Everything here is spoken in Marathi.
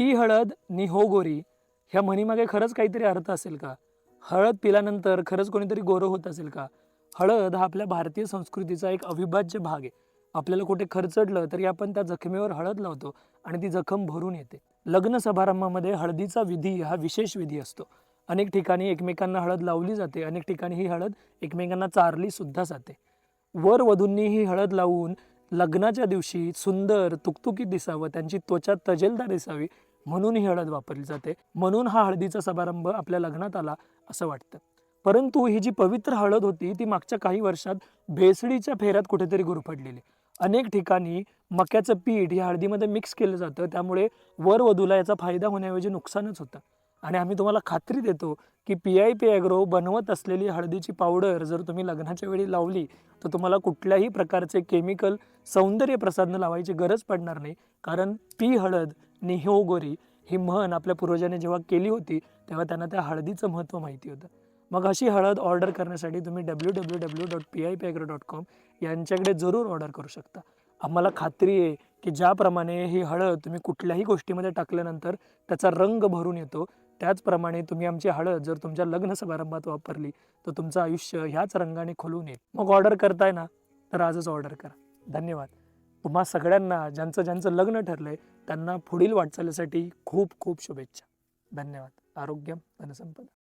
पी हळद नि हो गोरी ह्या म्हणीमागे खरंच काहीतरी अर्थ असेल का? हळद पिल्यानंतर खरंच कोणीतरी गोरं होत असेल का? हळद हा आपल्या भारतीय संस्कृतीचा एक अविभाज्य भाग आहे. आपल्याला कुठे खरचडलं तरी आपण त्या जखमेवर हळद लावतो आणि ती जखम भरून येते. लग्न समारंभामध्ये हळदीचा विधी हा विशेष विधी असतो. अनेक ठिकाणी एकमेकांना हळद लावली जाते अनेक ठिकाणी ही हळद एकमेकांना चारली सुद्धा जाते. वर वधूंनी ही हळद लावून लग्नाच्या दिवशी सुंदर तुकतुकीत दिसावं त्यांची त्वचा तजेलदार दिसावी म्हणून ही हळद वापरली जाते. म्हणून हा हळदीचा समारंभ आपल्या लग्नात आला असं वाटतं. परंतु ही जी पवित्र हळद होती ती मागच्या काही वर्षात भेसळीच्या फेऱ्यात कुठेतरी गुरफडलेली अनेक ठिकाणी मक्याचं पीठ या हळदीमध्ये मिक्स केलं जातं. त्यामुळे वर वधूला याचा फायदा होण्याऐवजी नुकसानच होतं. आणि आम्ही तुम्हाला खात्री देतो की पी आय पी ॲग्रो बनवत असलेली हळदीची पावडर जर तुम्ही लग्नाच्या वेळी लावली तर तुम्हाला कुठल्याही प्रकारचे केमिकल सौंदर्य प्रसाधनं लावायची गरज पडणार नाही. कारण पी हळद निहो गोरी ही म्हण आपल्या पूर्वजांनी जेव्हा केली होती तेव्हा त्यांना त्या हळदीचं महत्त्व माहिती होतं. मग अशी हळद ऑर्डर करण्यासाठी तुम्ही W W W dot P I P agro dot com यांच्याकडे जरूर ऑर्डर करू शकता. आम्हाला खात्री आहे की ज्याप्रमाणे ही हळद तुम्ही कुठल्याही गोष्टीमध्ये टाकल्यानंतर त्याचा रंग भरून येतो. त्याचप्रमाणे तुम्ही आमची हळद जर तुमच्या लग्न समारंभात वापरली तर तुमचं आयुष्य ह्याच रंगाने खुलून येईल. मग ऑर्डर करताय ना तर आजच ऑर्डर करा. धन्यवाद. तुम्हा सगळ्यांना ज्यांचं ज्यांचं लग्न ठरलंय त्यांना पुढील वाटचालीसाठी खूप खूप शुभेच्छा. धन्यवाद. आरोग्य धनसंपदा.